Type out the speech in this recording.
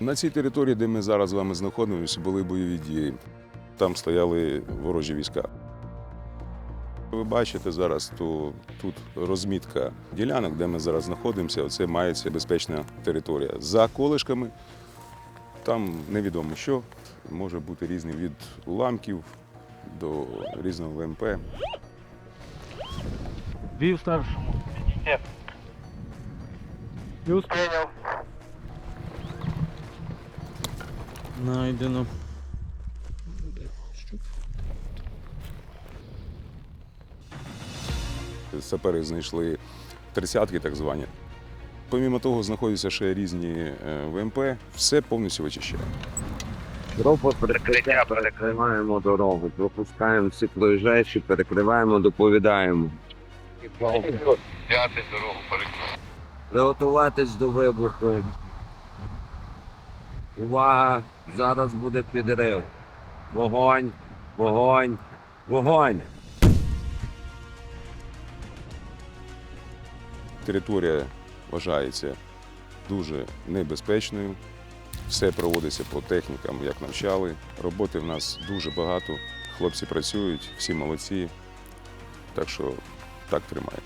На цій території, де ми зараз з вами знаходимося, були бойові дії. Там стояли ворожі війська. Ви бачите зараз, то тут розмітка ділянок, де ми зараз знаходимося, оце мається безпечна територія. За колишками там невідомо що, може бути різний від уламків до різного ВМП. Вів старшому. Плюс. Найдено. Сапери знайшли тридцятки, так звані. Помімо того, знаходяться ще різні е, ВМП, все повністю вичищає. Група перекриття перекриваємо дорогу, пропускаємо всі проїжджаючі, перекриваємо, доповідаємо. П'ятий дорогу перекрив. Приготуватись до вибуху. Увага! Зараз буде підрив. Вогонь, вогонь, вогонь. Територія вважається дуже небезпечною. Все проводиться по технікам, як навчали. Роботи в нас дуже багато. Хлопці працюють, всі молодці. Так що так тримаємо.